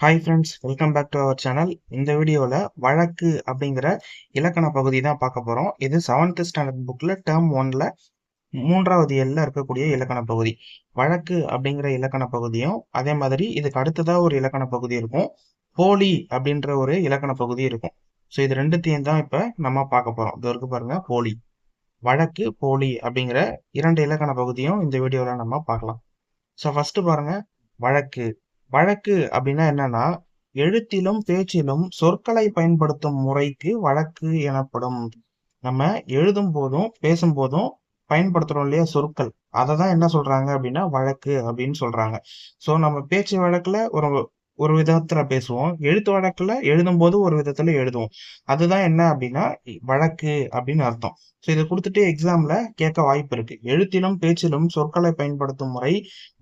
Hi friends welcome back to our channel இந்த வீடியோவில் வழக்கு அப்படிங்கிற இலக்கண பகுதி தான் பார்க்க போகிறோம் இது செவன்த் ஸ்டாண்டர்ட் புக்கில் டேர்ம் ஒனில் மூன்றாவது எல்ல இருக்கக்கூடிய இலக்கண பகுதி. வழக்கு அப்படிங்கிற இலக்கண பகுதியும் அதே மாதிரி இதுக்கு அடுத்ததாக ஒரு இலக்கண பகுதி இருக்கும். போலி அப்படின்ற ஒரு இலக்கண பகுதி இருக்கும். ஸோ இது ரெண்டுத்தையும் தான் இப்போ நம்ம பார்க்க போகிறோம் இது வரைக்கும் பாருங்கள் போலி. வழக்கு போலி அப்படிங்கிற இரண்டு இலக்கண பகுதியும் இந்த வீடியோவில் நம்ம பார்க்கலாம். ஸோ ஃபஸ்ட்டு பாருங்கள் வழக்கு. வழக்கு அப்படின்னா என்னன்னா எழுத்திலும் பேச்சிலும் சொற்களை பயன்படுத்தும் முறைக்கு வழக்கு எனப்படும். நம்ம எழுதும் போதும் பேசும் போதும் பயன்படுத்துறோம் இல்லையா சொற்கள். அதை தான் என்ன சொல்றாங்க அப்படின்னா வழக்கு அப்படின்னு சொல்றாங்க. ஸோ நம்ம பேச்சு வழக்குல ஒரு ஒரு விதத்துல பேசுவோம். எழுத்து வழக்குல எழுதும் போது ஒரு விதத்துல எழுதுவோம். அதுதான் என்ன அப்படின்னா வழக்கு அப்படின்னு அர்த்தம். ஸோ இதை கொடுத்துட்டு எக்ஸாம்ல கேட்க வாய்ப்பு இருக்கு. எழுத்திலும் பேச்சிலும் சொற்களை பயன்படுத்தும் முறை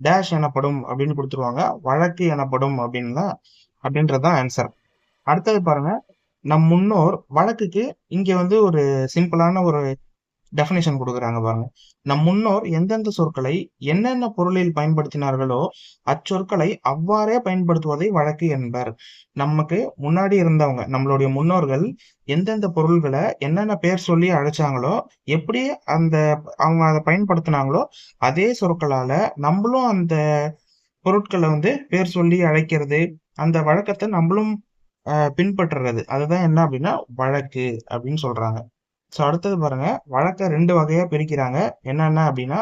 டேஷ் எனப்படும் அப்படின்னு கொடுத்துருவாங்க. வழக்கு எனப்படும் அப்படின்னா அப்படின்றதுதான் ஆன்சர் அடுத்தது பாருங்க நம் முன்னோர் வழக்குக்கு இங்க வந்து ஒரு சிம்பிளான ஒரு டெஃபினேஷன் கொடுக்குறாங்க பாருங்க. நம் முன்னோர் எந்தெந்த சொற்களை என்னென்ன பொருளில் பயன்படுத்தினார்களோ அச்சொற்களை அவ்வாறே பயன்படுத்துவதை வழக்கு என்பர். நமக்கு முன்னாடி இருந்தவங்க நம்மளுடைய முன்னோர்கள் எந்தெந்த பொருள்களை என்னென்ன பேர் சொல்லி அழைச்சாங்களோ எப்படி அந்த அவங்க அதை பயன்படுத்தினாங்களோ அதே சொற்களால நம்மளும் அந்த பொருட்களை வந்து பேர் சொல்லி அழைக்கிறது அந்த வழக்கத்தை நம்மளும் பின்பற்றுறது. அதுதான் என்ன அப்படின்னா வழக்கு அப்படின்னு சொல்றாங்க. ஸோ அடுத்தது பாருங்க. வழக்கை ரெண்டு வகையா பிரிக்கிறாங்க. என்னென்ன அப்படின்னா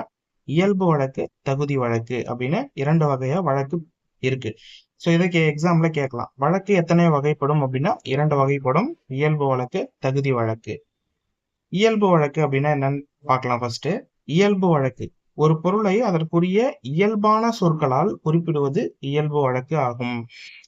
இயல்பு வழக்கு தகுதி வழக்கு அப்படின்னு இரண்டு வகையா வழக்கு இருக்கு. ஸோ இதை கே எக்ஸாம்ல கேட்கலாம். வழக்கு எத்தனை வகைப்படும் அப்படின்னா இரண்டு வகைப்படும். இயல்பு வழக்கு தகுதி வழக்கு. இயல்பு வழக்கு அப்படின்னா என்னன்னு பார்க்கலாம் ஃபர்ஸ்ட் இயல்பு வழக்கு. ஒரு பொருளை அதற்குரிய இயல்பான சொற்களால் குறிப்பிடுவது இயல்பு வழக்கு ஆகும்.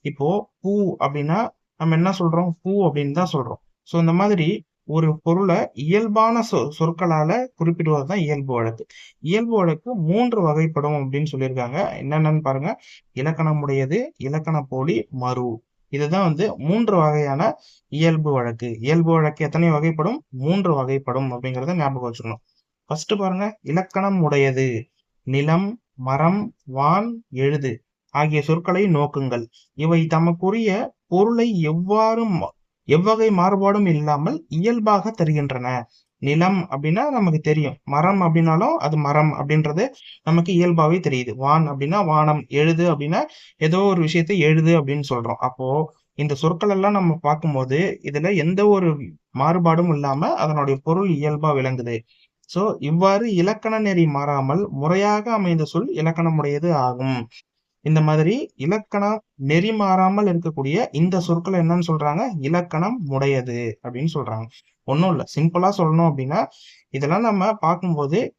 இப்போ பூ அப்படின்னா நம்ம என்ன சொல்றோம்? பூ அப்படின்னு தான் சொல்றோம். ஸோ இந்த மாதிரி ஒரு பொருளை இயல்பான சொ சொற்களால குறிப்பிடுவது தான் இயல்பு வழக்கு. இயல்பு வழக்கு மூன்று வகைப்படும் அப்படின்னு சொல்லியிருக்காங்க. என்னென்னு பாருங்க. இலக்கணமுடையது இலக்கண போலி மறு. இதுதான் வந்து மூன்று வகையான இயல்பு வழக்கு. இயல்பு வழக்கு எத்தனை வகைப்படும்? மூன்று வகைப்படும் அப்படிங்கிறத ஞாபகம் வச்சுக்கணும். ஃபர்ஸ்ட் பாருங்க. இலக்கணம் உடையது நிலம் மரம் வான் எழுது ஆகிய சொற்களை நோக்குங்கள். இவை தமக்குரிய பொருளை எவ்வாறு எவ்வகை மாறுபாடும் இல்லாமல் இயல்பாக தருகின்றன. நிலம் அப்படின்னா நமக்கு தெரியும். மரம் அப்படின்னாலும் அது மரம் அப்படின்றது நமக்கு இயல்பாவே தெரியுது. வான் அப்படின்னா வானம். எழுது அப்படின்னா ஏதோ ஒரு விஷயத்தை எழுது அப்படின்னு சொல்றோம். அப்போ இந்த சொற்கள் எல்லாம் நம்ம பார்க்கும்போது இதுல எந்த ஒரு மாறுபாடும் இல்லாம அதனுடைய பொருள் இயல்பா விளங்குது. சோ இவ்வாறு இலக்கண நெறி மாறாமல் முறையாக அமைந்த சொல் இலக்கணமுடையது ஆகும். இந்த மாதிரி இலக்கணம் நெறி மாறாமல் இருக்கக்கூடிய இந்த சொற்களை என்னன்னு சொல்றாங்க? இலக்கணம் முடையது அப்படின்னு சொல்றாங்க. ஒன்றும் இல்லை. சிம்பிளா சொல்லணும் அப்படின்னா இதெல்லாம் நம்ம பார்க்கும்போது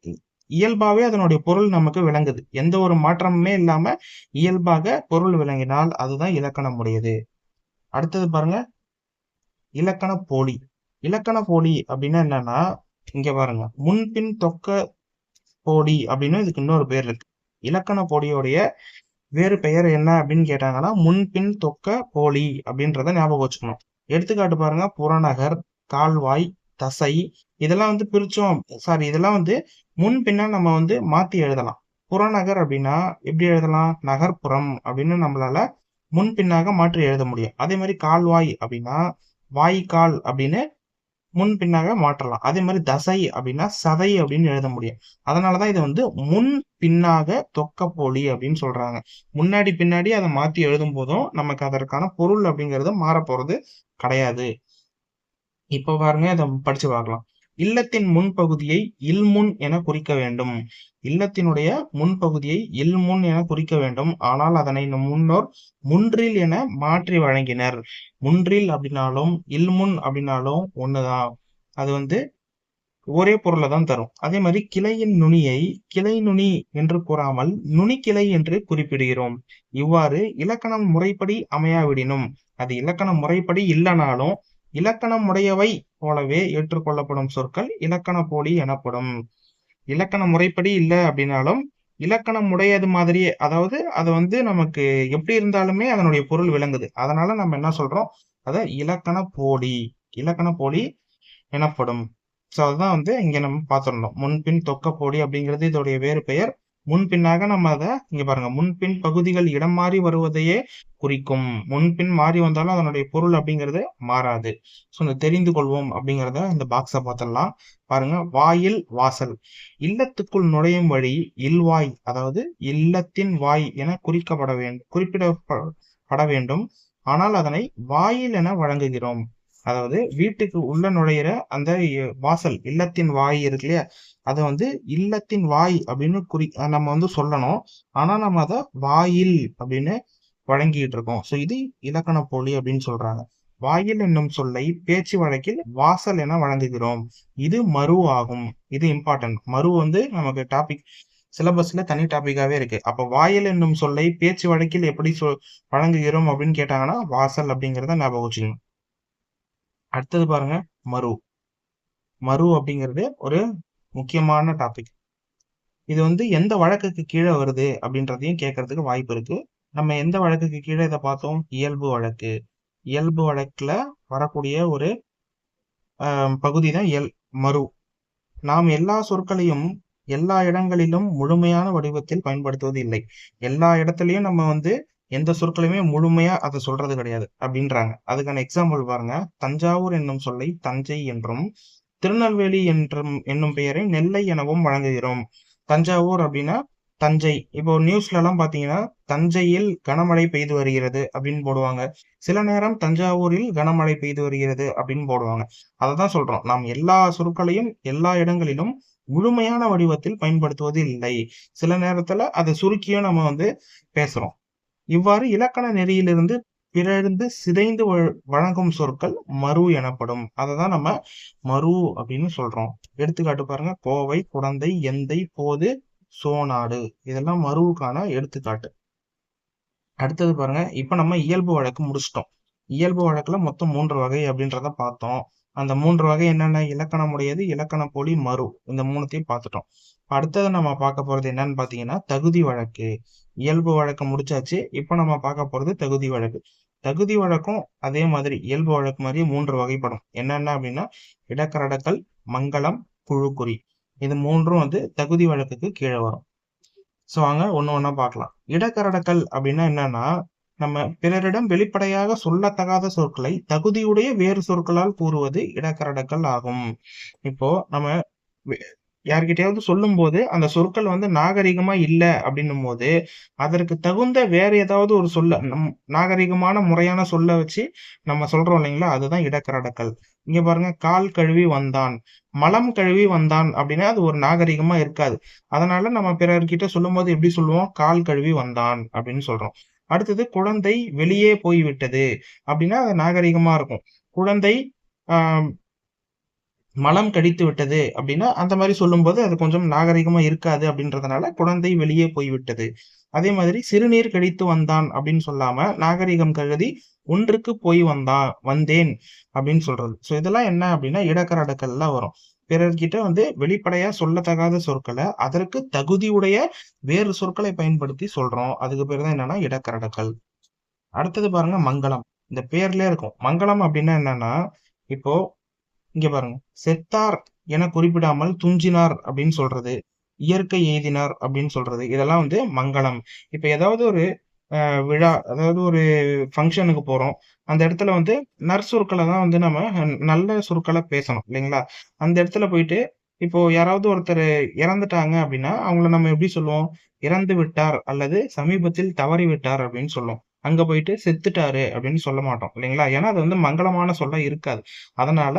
இயல்பாவே அதனுடைய பொருள் நமக்கு விளங்குது. எந்த ஒரு மாற்றமுமே இல்லாம இயல்பாக பொருள் விளங்கினால் அதுதான் இலக்கணம் உடையது. அடுத்தது பாருங்க. இலக்கண போலி. இலக்கண போலி அப்படின்னா என்னன்னா இங்க பாருங்க. முன்பின் தொக்க போலி அப்படின்னு இதுக்கு இன்னொரு பேர் இருக்கு. இலக்கண போலியோடைய வேறு பெயர் என்ன அப்படின்னு கேட்டாங்கன்னா முன்பின் தொக்க போலி அப்படின்றத ஞாபகம் வச்சுக்கணும். எடுத்துக்காட்டு பாருங்க புறநகர் கால்வாய் தசை இதெல்லாம் வந்து பிரிச்சோம். சாரி இதெல்லாம் வந்து முன் பின்னா நம்ம வந்து மாத்தி எழுதலாம். புறநகர் அப்படின்னா எப்படி எழுதலாம்? நகர்ப்புறம் அப்படின்னு நம்மளால முன் பின்னாக மாற்றி எழுத முடியும். அதே மாதிரி கால்வாய் அப்படின்னா வாய்க்கால் அப்படின்னு முன் பின்னாக மாற்றலாம். அதே மாதிரி தசை அப்படின்னா சதை அப்படின்னு எழுத முடியும். அதனாலதான் இதை வந்து முன் பின்னாக தொக்கப்போலி அப்படின்னு சொல்றாங்க. முன்னாடி பின்னாடி அதை மாத்தி எழுதும் போதும் நமக்கு அதற்கான பொருள் அப்படிங்கிறது மாற போறது கிடையாது. இப்ப பாருங்க அதை படிச்சு பார்க்கலாம். இல்லத்தின் முன்பகுதியை இல்முன் என குறிக்க வேண்டும். இல்லத்தினுடைய முன்பகுதியை இல்முன் என குறிக்க வேண்டும். ஆனால் அதனை நம் முன்னோர் முன்றில் என மாற்றி வழங்கினர். முன்றில் அப்படின்னாலும் இல்முன் அப்படின்னாலும் ஒண்ணுதான் அது வந்து ஒரே பொருளை தான் தரும். அதே மாதிரி கிளையின் நுனியை கிளை நுனி என்று கூறாமல் நுனிக்கிளை என்று குறிப்பிடுகிறோம். இவ்வாறு இலக்கணம் முறைப்படி அமையாவிடினும் அது இலக்கணம் முறைப்படி இல்லைனாலும் இலக்கணம் உடையவை போலவே ஏற்றுக்கொள்ளப்படும் சொற்கள் இலக்கண போலி எனப்படும். இலக்கண முறைப்படி இல்லை அப்படின்னாலும் இலக்கணம் உடையது மாதிரியே அதாவது அது வந்து நமக்கு எப்படி இருந்தாலுமே அதனுடைய பொருள் விளங்குது. அதனால நம்ம என்ன சொல்றோம்? அத இலக்கண போலி இலக்கண போலி எனப்படும். ஸோ அதுதான் வந்து இங்க நம்ம பார்த்துருந்தோம் முன்பின் தொக்க போலி அப்படிங்கிறது இதோடைய வேறு பெயர். முன்பின்னாக நம்ம அதை இங்க பாருங்க முன்பின் பகுதிகள் இடம் மாறி வருவதையே குறிக்கும். முன்பின் மாறி வந்தாலும் அதனுடைய பொருள் அப்படிங்கிறது மாறாது. ஸோ இந்த தெரிந்து கொள்வோம் அப்படிங்கிறத இந்த பாக்ஸை பார்த்துடலாம். பாருங்க வாயில் வாசல். இல்லத்துக்குள் நுழையும் வழி இல்வாய் அதாவது இல்லத்தின் வாய் என குறிக்கப்பட வேண்டும் குறிப்பிடப்பட வேண்டும். ஆனால் அதனை வாயில் என வழங்குகிறோம். அதாவது வீட்டுக்கு உள்ள நுழையிற அந்த வாசல் இல்லத்தின் வாய் இருக்கு இல்லையா? அதை வந்து இல்லத்தின் வாய் அப்படின்னு குறி நம்ம வந்து சொல்லணும். ஆனா நம்ம அதை வாயில் அப்படின்னு வழங்கிட்டு இருக்கோம். ஸோ இது இலக்கண போலி அப்படின்னு சொல்றாங்க. வாயில் என்னும் சொல்லை பேச்சு வழக்கில் வாசல் என வழங்குகிறோம். இது மறு ஆகும். இது இம்பார்ட்டன்ட் மறு வந்து நமக்கு டாபிக் சிலபஸ்ல தனி டாபிக்காவே இருக்கு. அப்ப வாயில் என்னும் சொல்லை பேச்சு வழக்கில் எப்படி சொல் வழங்குகிறோம் அப்படின்னு கேட்டாங்கன்னா வாசல் அப்படிங்கிறத ஞாபகம் வச்சுக்கணும். அடுத்தது பாருங்க மரு மரு அப்படிங்கிறது ஒரு முக்கியமான டாபிக் இது வந்து எந்த வழக்குக்கு கீழே வருது அப்படின்றதையும் கேட்கறதுக்கு வாய்ப்பு இருக்கு. நம்ம எந்த வழக்குக்கு கீழே இதை பார்த்தோம்? இயல்பு வழக்கு. இயல்பு வழக்குல வரக்கூடிய ஒரு பகுதி தான் இயல் மறு. நாம் எல்லா சொற்களையும் எல்லா இடங்களிலும் முழுமையான வடிவத்தில் பயன்படுத்துவது இல்லை எல்லா இடத்துலையும் நம்ம வந்து எந்த சொற்களையுமே முழுமையா அதை சொல்றது கிடையாது அப்படின்றாங்க. அதுக்கான எக்ஸாம்பிள் பாருங்க. தஞ்சாவூர் என்னும் சொல்லை தஞ்சை என்றும் திருநெல்வேலி என்றும் என்னும் பெயரை நெல்லை எனவும் வழங்குகிறோம். தஞ்சாவூர் அப்படின்னா தஞ்சை. இப்போ நியூஸ்ல எல்லாம் பாத்தீங்கன்னா தஞ்சையில் கனமழை பெய்து வருகிறது அப்படின்னு போடுவாங்க. சில நேரம் தஞ்சாவூரில் கனமழை பெய்து வருகிறது அப்படின்னு போடுவாங்க. அதை தான் சொல்றோம். நாம் எல்லா சொற்களையும் எல்லா இடங்களிலும் முழுமையான வடிவத்தில் பயன்படுத்துவது இல்லை சில நேரத்துல அதை சுருக்கியும் நம்ம வந்து பேசுறோம். இவ்வாறு இலக்கண நெறியிலிருந்து பிறந்து சிதைந்து வழங்கும் சொற்கள் மறு எனப்படும். அதை தான் நம்ம மறு அப்படின்னு சொல்றோம். எடுத்துக்காட்டு பாருங்க. கோவை குழந்தை எந்தை போது சோநாடு இதெல்லாம் மருவுக்கான எடுத்துக்காட்டு. அடுத்தது பாருங்க. இப்ப நம்ம இயல்பு வழக்கு முடிச்சிட்டோம். இயல்பு வழக்குல மொத்தம் மூன்று வகை அப்படின்றத பார்த்தோம். அந்த மூன்று வகை என்னென்ன? இலக்கணம் உடையது இலக்கண போலி மறு இந்த மூணுத்தையும் பார்த்துட்டோம். அடுத்தது நம்ம பார்க்க போறது என்னன்னு பாத்தீங்கன்னா தகுதி வழக்கு. இயல்பு வழக்கு முடிச்சாச்சு. இப்ப நம்ம பார்க்க போறது தகுதி வழக்கு. தகுதி வழக்கும் அதே மாதிரி இயல்பு வழக்கு மாதிரி மூன்று வகைப்படும். என்னென்ன அப்படின்னா இடக்கரடக்கல் மங்களம் புழுக்குறி. இது மூன்றும் வந்து தகுதி வழக்குக்கு கீழே வரும். ஸோ வாங்க ஒன்று ஒன்றா பார்க்கலாம். இடக்கரடக்கல் அப்படின்னா என்னன்னா நம்ம பிறரிடம் வெளிப்படையாக சொல்லத்தகாத சொற்களை தகுதியுடைய வேறு சொற்களால் கூறுவது இடக்கரடக்கல் ஆகும். இப்போ நம்ம யார்கிட்டயாவது சொல்லும் போது அந்த சொற்கள் வந்து நாகரிகமா இல்லை அப்படின்னும் போது அதற்கு தகுந்த வேற ஏதாவது ஒரு சொல்ல நம் நாகரிகமான முறையான சொல்ல வச்சு நம்ம சொல்றோம் இல்லைங்களா? அதுதான் இடக்கரடக்கல். இங்க பாருங்க கால் கழுவி வந்தான் மலம் கழுவி வந்தான் அப்படின்னா அது ஒரு நாகரிகமா இருக்காது. அதனால நம்ம பிறர்கிட்ட சொல்லும் போது எப்படி சொல்லுவோம்? கால் கழுவி வந்தான் அப்படின்னு சொல்றோம். அடுத்தது குழந்தை வெளியே போய்விட்டது அப்படின்னா அது நாகரிகமா இருக்கும். குழந்தை ஆஹ் மலம் கடித்து விட்டது அப்படின்னா அந்த மாதிரி சொல்லும்போது அது கொஞ்சம் நாகரிகமாக இருக்காது அப்படின்றதுனால குழந்தை வெளியே போய்விட்டது. அதே மாதிரி சிறுநீர் கடித்து வந்தான் அப்படின்னு சொல்லாம நாகரிகம் கருதி ஒன்றுக்கு போய் வந்தான் வந்தேன் அப்படின்னு சொல்றது. ஸோ இதெல்லாம் என்ன அப்படின்னா இடக்கரடக்கல்லாம் வரும். பிறர்கிட்ட வந்து வெளிப்படையா சொல்லத்தகாத சொற்களை அதற்கு தகுதியுடைய வேறு சொற்களை பயன்படுத்தி சொல்றோம். அதுக்கு பேர் தான் என்னன்னா இடக்கரடக்கல் அடுத்தது பாருங்க மங்களம். இந்த பேர்லயே இருக்கும். மங்களம் அப்படின்னா என்னன்னா இப்போ இங்க பாருங்க. செத்தார் என குறிப்பிடாமல் துஞ்சினார் அப்படின்னு சொல்றது இயற்கை எய்தினார் அப்படின்னு சொல்றது இதெல்லாம் வந்து மங்களம். இப்ப ஏதாவது ஒரு விழா அதாவது ஒரு ஃபங்க்ஷனுக்கு போறோம். அந்த இடத்துல வந்து நற்சொற்களை தான் வந்து நம்ம நல்ல சொற்களை பேசணும் இல்லைங்களா? அந்த இடத்துல போயிட்டு இப்போ யாராவது ஒருத்தர் இறந்துட்டாங்க அப்படின்னா அவங்கள நம்ம எப்படி சொல்லுவோம்? இறந்து விட்டார் அல்லது சமீபத்தில் தவறி விட்டார் அப்படின்னு சொல்லுவோம். அங்க போயிட்டு செத்துட்டாரு அப்படின்னு சொல்ல மாட்டோம் இல்லைங்களா? ஏன்னா அது வந்து மங்களமான சொல்ல இருக்காது. அதனால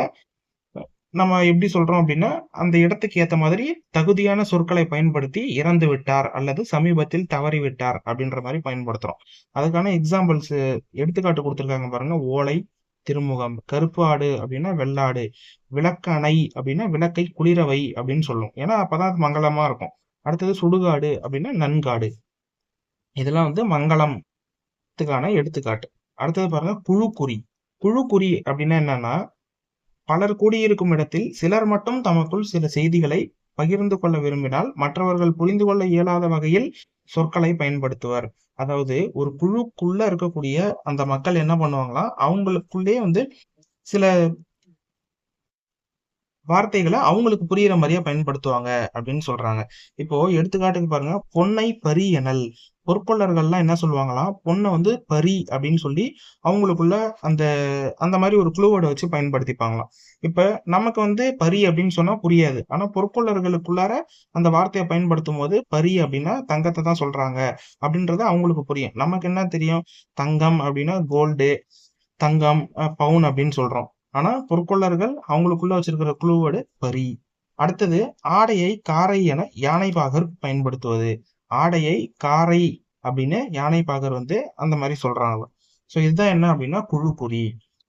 நம்ம எப்படி சொல்றோம் அப்படின்னா அந்த இடத்துக்கு ஏத்த மாதிரி தகுதியான சொற்களை பயன்படுத்தி இறந்து விட்டார் அல்லது சமீபத்தில் தவறி விட்டார் அப்படின்ற மாதிரி பயன்படுத்துறோம். அதுக்கான எக்ஸாம்பிள்ஸ் எடுத்துக்காட்டு கொடுத்துருக்காங்க பாருங்க. ஓலை திருமுகம் கருப்பு ஆடு அப்படின்னா வெள்ளாடு விளக்கணை அப்படின்னா விளக்கை குளிரவை அப்படின்னு சொல்லும் ஏன்னா அப்பதான் மங்களமா இருக்கும். அடுத்தது சுடுகாடு அப்படின்னா நன்காடு. இதெல்லாம் வந்து மங்களம்த்துக்கான எடுத்துக்காட்டு. அடுத்தது பாருங்க குழுக்குறி குழுக்குறி அப்படின்னா என்னன்னா பலர் கூடியிருக்கும் இடத்தில் சிலர் மட்டும் தமக்குள் சில செய்திகளை பகிர்ந்து கொள்ள விரும்பினால் மற்றவர்கள் புரிந்து கொள்ள இயலாத வகையில் சொற்களை பயன்படுத்துவர். அதாவது ஒரு குழுக்குள்ள இருக்கக்கூடிய அந்த மக்கள் என்ன பண்ணுவாங்களா அவங்களுக்குள்ளே வந்து சில வார்த்தைகளை அவங்களுக்கு புரியிற மாதிரியா பயன்படுத்துவாங்க அப்படின்னு சொல்றாங்க. இப்போ எடுத்துக்காட்டுக்கு பாருங்க பொன்னை பரியனல் எனல் பொற்பொள்ளர்கள்லாம் என்ன சொல்லுவாங்களாம் பொண்ணை வந்து பரி அப்படின்னு சொல்லி அவங்களுக்குள்ள அந்த அந்த மாதிரி ஒரு குழுவோட வச்சு பயன்படுத்திப்பாங்களாம். இப்ப நமக்கு வந்து பரி அப்படின்னு சொன்னா புரியாது. ஆனா பொற்கொள்ளர்களுக்குள்ளார அந்த வார்த்தையை பயன்படுத்தும் போது பரி அப்படின்னா தங்கத்தை தான் சொல்றாங்க அப்படின்றது அவங்களுக்கு புரியும். நமக்கு என்ன தெரியும்? தங்கம் அப்படின்னா கோல்டு தங்கம் பவுன் அப்படின்னு சொல்றோம். ஆனா பொற்கொள்ளர்கள் அவங்களுக்குள்ள வச்சிருக்கிற குழுவோடு பரி. அடுத்தது ஆடையை காரை என யானைபாகர் பயன்படுத்துவது. ஆடையை காரை அப்படின்னு யானை பாகர் வந்து அந்த மாதிரி சொல்றாங்க ஸோ இதுதான் என்ன அப்படின்னா குழு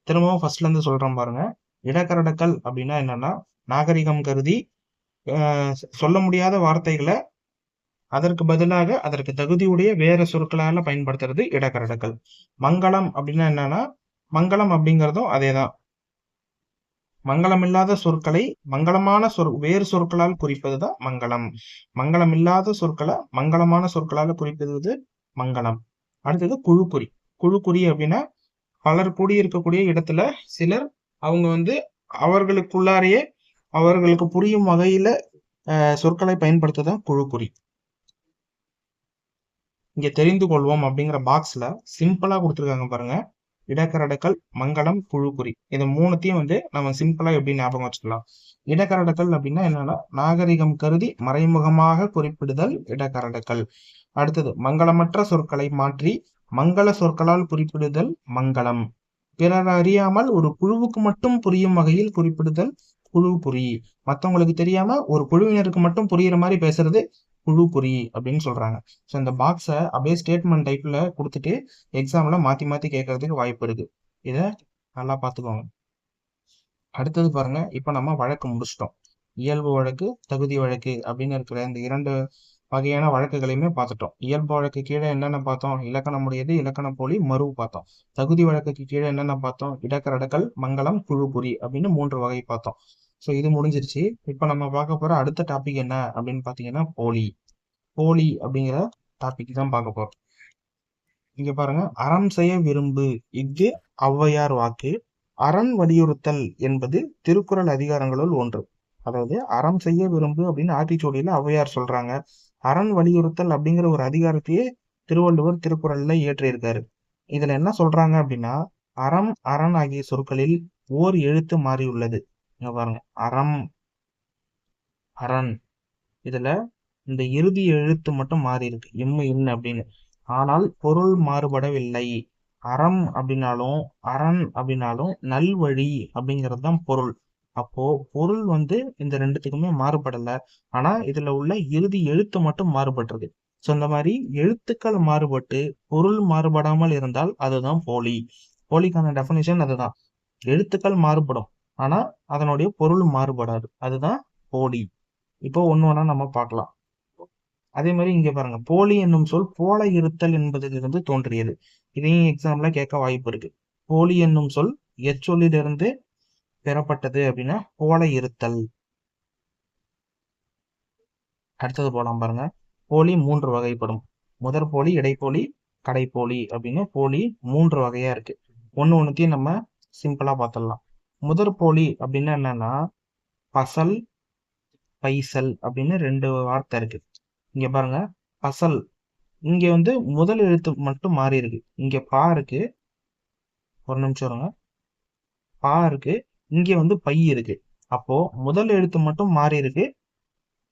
திரும்பவும் ஃபர்ஸ்ட்ல இருந்து சொல்றேன் பாருங்க. இடக்கரடக்கல் அப்படின்னா என்னன்னா நாகரிகம் கருதி சொல்ல முடியாத வார்த்தைகளை அதற்கு பதிலாக அதற்கு தகுதியுடைய வேற சொற்களால பயன்படுத்துறது இடக்கரடக்கல். மங்களம் அப்படின்னா என்னன்னா மங்களம் அப்படிங்கிறதும் அதே தான் மங்களமில்லாத சொற்களை மங்களமான சொற் வேறு சொற்களால் குறிப்பதுதான் மங்களம். மங்களம் இல்லாத சொற்களை மங்களமான சொற்களால் குறிப்பது மங்களம். அடுத்தது குழுக்குறி. குழுக்குறி அப்படின்னா பலர் கூடியிருக்கக்கூடிய இடத்துல சிலர் அவங்க வந்து அவர்களுக்குள்ளாரையே அவர்களுக்கு புரியும் வகையில சொற்களை பயன்படுத்ததான் குழுக்குறி. இங்க தெரிந்து கொள்வோம் அப்படிங்கிற பாக்ஸ்ல சிம்பிளா கொடுத்துருக்காங்க பாருங்க. இடக்கரடக்கல் மங்களம் புழுக்குறி இது மூணுத்தையும் வந்து நம்ம சிம்பிளா எப்படி ஞாபகம் வச்சுக்கலாம். இடக்கரடக்கல் அப்படின்னா என்னன்னா நாகரிகம் கருதி மறைமுகமாக குறிப்பிடுதல் இடக்கரடக்கல். அடுத்தது மங்களமற்ற சொற்களை மாற்றி மங்கள சொற்களால் குறிப்பிடுதல் மங்களம். பிறர் அறியாமல் ஒரு குழுவுக்கு மட்டும் புரியும் வகையில் குறிப்பிடுதல் குழு குறி மற்றவங்களுக்கு தெரியாம ஒரு குழுவினருக்கு மட்டும் புரியுற மாதிரி பேசுறது குழு குறி அப்படின்னு சொல்றாங்க. ஸோ இந்த பாக்ஸை அப்படியே ஸ்டேட்மெண்ட் டைப்ல கொடுத்துட்டு எக்ஸாம்ல மாத்தி மாத்தி கேட்கறதுக்கு வாய்ப்பு இருக்கு. இதை நல்லா பார்த்துக்கோங்க. அடுத்தது பாருங்க. இப்போ நம்ம வழக்கு முடிச்சிட்டோம். இயல்பு வழக்கு தகுதி வழக்கு அப்படின்னு இருக்கிற இந்த இரண்டு வகையான வழக்குகளையுமே பார்த்துட்டோம். இயல்பு வழக்கு கீழே என்னென்ன பார்த்தோம்? இலக்கணம் உடையது இலக்கண போலி மறு பார்த்தோம். தகுதி வழக்குக்கு கீழே என்னென்ன பார்த்தோம்? இடக்கரடக்கல் மங்களம் குழு குறி அப்படின்னு மூன்று வகை பார்த்தோம். ஸோ இது முடிஞ்சிருச்சு. இப்போ நம்ம பார்க்க போற அடுத்த டாபிக் என்ன அப்படின்னு பார்த்தீங்கன்னா போலி. போலி அப்படிங்கிற டாபிக் தான் பார்க்க போறோம். இங்கே பாருங்க. அறம் செய்ய விரும்பு. இஃது ஔவையார் வாக்கு. அரண் வலியுறுத்தல் என்பது திருக்குறள் அதிகாரங்களுள் ஒன்று. அதாவது அறம் செய்ய விரும்பு அப்படின்னு ஆத்திச்சோடியில ஔவையார் சொல்றாங்க. அரண் வலியுறுத்தல் அப்படிங்கிற ஒரு அதிகாரத்தையே திருவள்ளுவர் திருக்குறள்ல இயற்றியிருக்காரு. இதுல என்ன சொல்றாங்க அப்படின்னா அறம் அரண் ஆகிய சொற்களில் ஓர் எழுத்து மாறியுள்ளது. இங்க பாருங்க. அறம் அரண் இதுல இந்த இறுதி எழுத்து மட்டும் மாறி இருக்கு. எம்மு இன் அப்படின்னு. ஆனால் பொருள் மாறுபடவில்லை. அறம் அப்படின்னாலும் அரண் அப்படின்னாலும் நல்வழி அப்படிங்கிறது தான் பொருள். அப்போ பொருள் வந்து இந்த ரெண்டுத்துக்குமே மாறுபடல. ஆனா இதுல உள்ள இறுதி எழுத்து மட்டும் மாறுபட்டிருக்கு. ஸோ இந்த மாதிரி எழுத்துக்கள் மாறுபட்டு பொருள் மாறுபடாமல் இருந்தால் அதுதான் போலி. போலிக்கான டெஃபினேஷன் அதுதான். எழுத்துக்கள் மாறுபடும். ஆனா அதனுடைய பொருள் மாறுபடாது. அதுதான் போலி. இப்போ ஒன்று ஒன்றா நம்ம பார்க்கலாம். அதே மாதிரி இங்க பாருங்க. போலி என்னும் சொல் போல இருத்தல் என்பதிலிருந்து தோன்றியது. இதையும் எக்ஸாம்ல கேட்க வாய்ப்பு இருக்கு. போலி என்னும் சொல் எச்சொல்லிலிருந்து பெறப்பட்டது அப்படின்னா போல இருத்தல். அடுத்தது போலாம் பாருங்க. போலி மூன்று வகைப்படும். முதற் போலி இடைப்போலி கடைப்போலி அப்படின்னு போலி மூன்று வகையா இருக்கு. ஒன்னு ஒன்னுத்தையும் நம்ம சிம்பிளா பார்த்துடலாம். முதற்போலி அப்படின்னா என்னன்னா பசல் பைசல் அப்படின்னு ரெண்டு வார்த்தை இருக்கு. இங்க பாருங்க பசல். இங்க வந்து முதல் எழுத்து மட்டும் மாறி இருக்கு. இங்க பா இருக்கு. ஒரு நிமிஷம் இருங்க. பா இருக்கு. இங்க வந்து பை இருக்கு. அப்போ முதல் எழுத்து மட்டும் மாறி இருக்கு.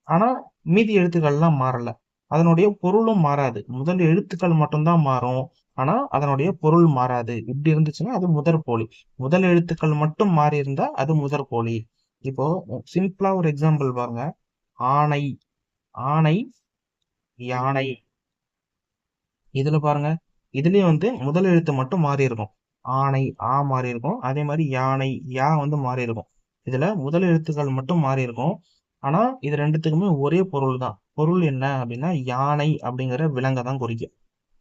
ஆனா மீதி எழுத்துக்கள்லாம் மாறல. அதனுடைய பொருளும் மாறாது. முதல் எழுத்துக்கள் மட்டும்தான் மாறும். ஆனா அதனுடைய பொருள் மாறாது. இப்படி இருந்துச்சுன்னா அது முதற் போலி. முதல் எழுத்துக்கள் மட்டும் மாறி இருந்தா அது முதற் போலி. இப்போ சிம்பிளா ஒரு எக்ஸாம்பிள் பாருங்க. ஆணை. ஆணை யானை. இதுல பாருங்க. இதுலயும் வந்து முதல் எழுத்து மட்டும் மாறி இருக்கும். ஆணை ஆ மாறி இருக்கும். அதே மாதிரி யானை யா வந்து மாறி இருக்கும். இதுல முதல் எழுத்துக்கள் மட்டும் மாறி இருக்கும். ஆனா இது ரெண்டுத்துக்குமே ஒரே பொருள் தான். பொருள் என்ன அப்படின்னா யானை அப்படிங்கிற விலங்கை தான் குறிக்கும்.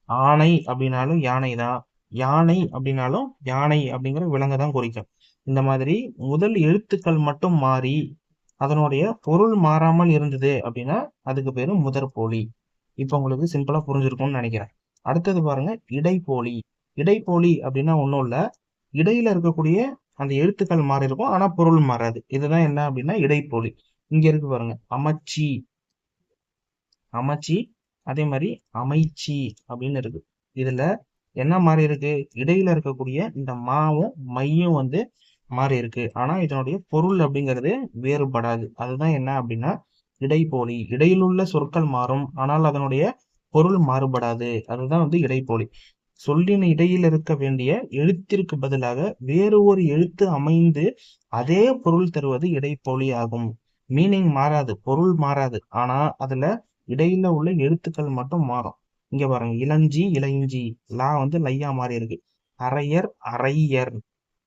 ஆணை அப்படின்னாலும் யானை தான். யானை அப்படின்னாலும் யானை அப்படிங்கிற விலங்கை தான் குறிக்கும். இந்த மாதிரி முதல் எழுத்துக்கள் மட்டும் மாறி அதனுடைய பொருள் மாறாமல் இருந்தது அப்படின்னா அதுக்கு பேரு முதற் போலி இப்போ உங்களுக்கு சிம்பிளா புரிஞ்சிருக்கும்னு நினைக்கிறேன். அடுத்தது பாருங்க இடைப்போலி. இடைப்போலி அப்படின்னா ஒன்றும் இல்லை. இடையில இருக்கக்கூடிய அந்த எழுத்துக்கள் மாறி இருக்கும் ஆனா பொருள் மாறாது. இதுதான் என்ன அப்படின்னா இடைப்போலி. இங்க இருக்கு பாருங்க. அமைச்சி அமைச்சி அதே மாதிரி அமைச்சி அப்படின்னு இருக்கு. இதுல என்ன மாறி இருக்கு? இடையில இருக்கக்கூடிய இந்த மாவும் மையும் வந்து மாறி இருக்கு. ஆனா இதனுடைய பொருள் அப்படிங்கிறது வேறுபடாது. அதுதான் என்ன அப்படின்னா இடைப்போலி. இடையிலுள்ள சொற்கள் மாறும். ஆனால் அதனுடைய பொருள் மாறுபடாது. அதுதான் வந்து இடைப்போலி. சொல்லின் இடையில் இருக்க வேண்டிய எழுத்திற்கு பதிலாக வேறு ஒரு எழுத்து அமைந்து அதே பொருள் தருவது இடைப்போலி ஆகும். மீனிங் மாறாது பொருள் மாறாது. ஆனா அதுல இடையில உள்ள எழுத்துக்கள் மட்டும் மாறும். இங்க பாருங்க இளஞ்சி இளைஞ்சி. லா வந்து லையா மாறி இருக்கு. அரையர் அரையர்.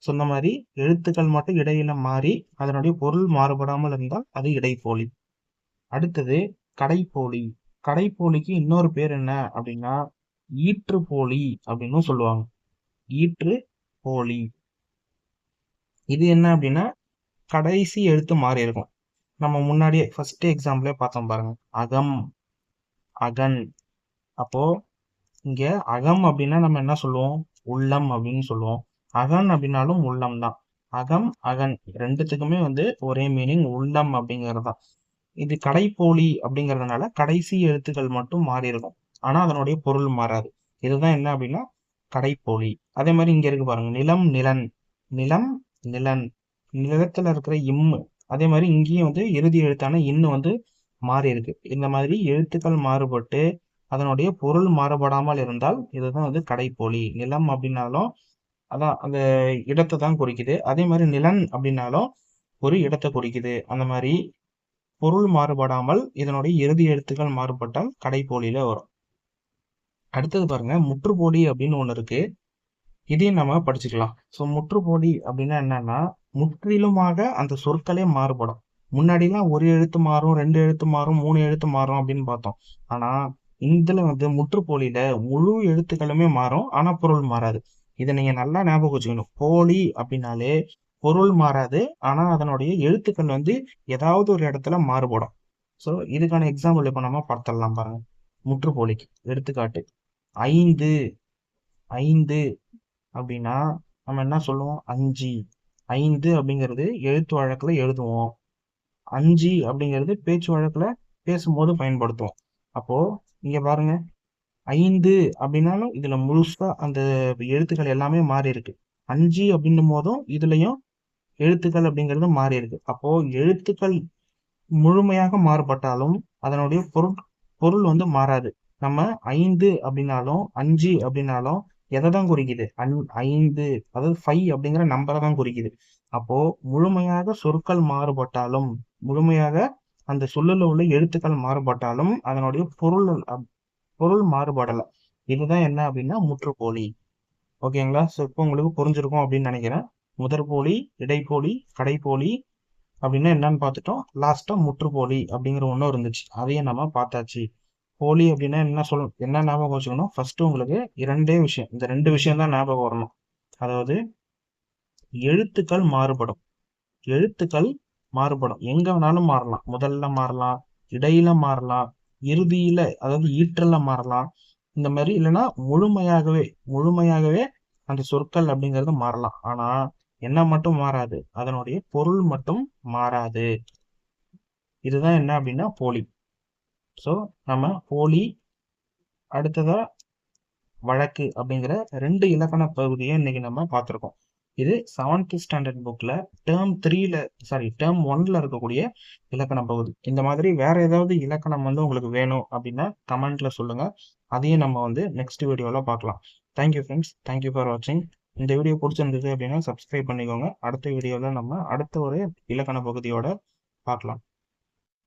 சொன்ன மாதிரி எழுத்துக்கள் மட்டும் இடையில மாறி அதனுடைய பொருள் மாறுபடாமல் இருந்தால் அது இடைப்போலி. அடுத்தது கடைப்போலி. கடைப்போலிக்கு இன்னொரு பேர் என்ன அப்படின்னா ஈற்று போலி அப்படின்னு சொல்லுவாங்க. ஈற்று போலி இது என்ன அப்படின்னா கடைசி எழுத்து மாறி இருக்கும். நம்ம முன்னாடியே ஃபர்ஸ்ட் எக்ஸாம்பிளே பார்த்தோம் பாருங்க. அகம் அகன். அப்போ இங்க அகம் அப்படின்னா நம்ம என்ன சொல்லுவோம்? உள்ளம் அப்படின்னு சொல்லுவோம். அகன் அப்படின்னாலும் உள்ளம் தான். அகம் அகன் ரெண்டுத்துக்குமே வந்து ஒரே மீனிங் உள்ளம் அப்படிங்கிறது தான். இது கடைப்போலி அப்படிங்கறதுனால கடைசி எழுத்துக்கள் மட்டும் மாறி இருக்கும் ஆனா அதனுடைய பொருள் மாறாது. இதுதான் என்ன அப்படின்னா கடைப்போலி. அதே மாதிரி இங்க இருக்கு பாருங்க. நிலம் நிலன். நிலம் நிலன். நிலத்துல இருக்கிற இம்மு அதே மாதிரி இங்கேயும் வந்து இறுதி எழுத்தான இன்னும் வந்து மாறி இருக்கு. இந்த மாதிரி எழுத்துக்கள் மாறுபட்டு அதனுடைய பொருள் மாறுபடாமல் இருந்தால் இதுதான் வந்து கடைப்போலி. நிலம் அப்படின்னாலும் அதான் அந்த இடத்தை தான் குறிக்குது. அதே மாதிரி நிலன் அப்படின்னாலும் ஒரு இடத்தை குறிக்குது. அந்த மாதிரி பொருள் மாறுபடாமல் இதனுடைய இறுதி எழுத்துக்கள் மாறுபட்டால் கடைப்போலியில வரும். அடுத்தது பாருங்க முற்றுப்போலி அப்படின்னு ஒண்ணு இருக்கு. இதையும் நம்ம படிச்சுக்கலாம். ஸோ முற்றுப்போலி அப்படின்னா என்னன்னா முற்றிலுமாக அந்த சொற்களே மாறுபடும். முன்னாடிலாம் ஒரு எழுத்து மாறும் ரெண்டு எழுத்து மாறும் மூணு எழுத்து மாறும் அப்படின்னு பார்த்தோம். ஆனா இதுல வந்து முற்றுப்போலியில முழு எழுத்துக்களுமே மாறும் ஆனா பொருள் மாறாது. இதை நீங்க நல்லா ஞாபகம் வச்சுக்கணும். போலி அப்படின்னாலே பொருள் மாறாது ஆனா அதனுடைய எழுத்துக்கள் வந்து ஏதாவது ஒரு இடத்துல மாறுபடும். ஸோ இதுக்கான எக்ஸாம்பிள் இப்போ நம்ம பார்த்துடலாம் பாருங்க. முற்றுப்போலிக்கு எடுத்துக்காட்டு. ஐந்து ஐந்து அப்படின்னா நம்ம என்ன சொல்லுவோம்? அஞ்சு. ஐந்து அப்படிங்கிறது எழுத்து வழக்கில் எழுதுவோம். அஞ்சு அப்படிங்கிறது பேச்சு வழக்கில் பேசும்போது பயன்படுத்துவோம். அப்போது இங்கே பாருங்க. ஐந்து அப்படின்னாலும் இதில் முழுசாக அந்த எழுத்துக்கள் எல்லாமே மாறி இருக்கு அஞ்சு அப்படின்னும் போதும் இதுலேயும் எழுத்துக்கள் அப்படிங்கிறது மாறி இருக்கு அப்போது எழுத்துக்கள் முழுமையாக மாறுபட்டாலும் அதனுடைய பொருள் பொருள் வந்து மாறாது. நம்ம ஐந்து அப்படின்னாலும் அஞ்சு அப்படின்னாலும் எதை தான் குறிக்குது? அன் ஐந்து அதாவது ஃபைவ் அப்படிங்கிற நம்பரை தான் குறிக்குது. அப்போ முழுமையாக சொற்கள் மாறுபட்டாலும் முழுமையாக அந்த சொல்லுல உள்ள எழுத்துக்கள் மாறுபட்டாலும் அதனுடைய பொருள் பொருள் மாறுபடலை. இதுதான் என்ன அப்படின்னா முற்றுப்போலி. ஓகேங்களா ஸோ இப்போ உங்களுக்கு புரிஞ்சிருக்கும் அப்படின்னு நினைக்கிறேன். முதற்போலி இடைப்போலி கடைப்போலி அப்படின்னா என்னன்னு பார்த்துட்டோம். லாஸ்ட்டாக முற்றுப்போலி அப்படிங்கிற ஒன்றும் இருந்துச்சு. அதையும் நம்ம பார்த்தாச்சு. போலி அப்படின்னா என்ன சொல்ல என்ன ஞாபகம் வச்சுக்கணும்? ஃபர்ஸ்ட் உங்களுக்கு இரண்டே விஷயம். இந்த ரெண்டு விஷயம் தான் ஞாபகம் வரணும். அதாவது எழுத்துக்கள் மாறுபடும். எழுத்துக்கள் மாறுபடும். எங்க வேணாலும் மாறலாம். முதல்ல மாறலாம் இடையில மாறலாம் இறுதியில அதாவது ஈற்றல மாறலாம். இந்த மாதிரி இல்லைன்னா முழுமையாகவே முழுமையாகவே அந்த சொற்கள் அப்படிங்கிறது மாறலாம். ஆனா என்ன மட்டும் மாறாது. அதனுடைய பொருள் மட்டும் மாறாது. இதுதான் என்ன அப்படின்னா போலி. ஸோ நம்ம போலி அடுத்ததாக வழக்கு அப்படிங்கிற ரெண்டு இலக்கண பகுதியை இன்னைக்கு நம்ம பார்த்துருக்கோம். இது செவன்த் ஸ்டாண்டர்ட் புக்கில் டேர்ம் த்ரீல சாரி டேர்ம் ஒன்ல இருக்கக்கூடிய இலக்கண பகுதி. இந்த மாதிரி வேற ஏதாவது இலக்கணம் வந்து உங்களுக்கு வேணும் அப்படின்னா கமெண்ட்ல சொல்லுங்க. அதையும் நம்ம வந்து நெக்ஸ்ட் வீடியோவில் பார்க்கலாம். தேங்க்யூ ஃப்ரெண்ட்ஸ் தேங்க்யூ ஃபார் வாட்சிங் இந்த வீடியோ பிடிச்சிருந்தது அப்படின்னா சப்ஸ்கிரைப் பண்ணிக்கோங்க. அடுத்த வீடியோவில் நம்ம அடுத்த ஒரு இலக்கண பகுதியோட பார்க்கலாம்.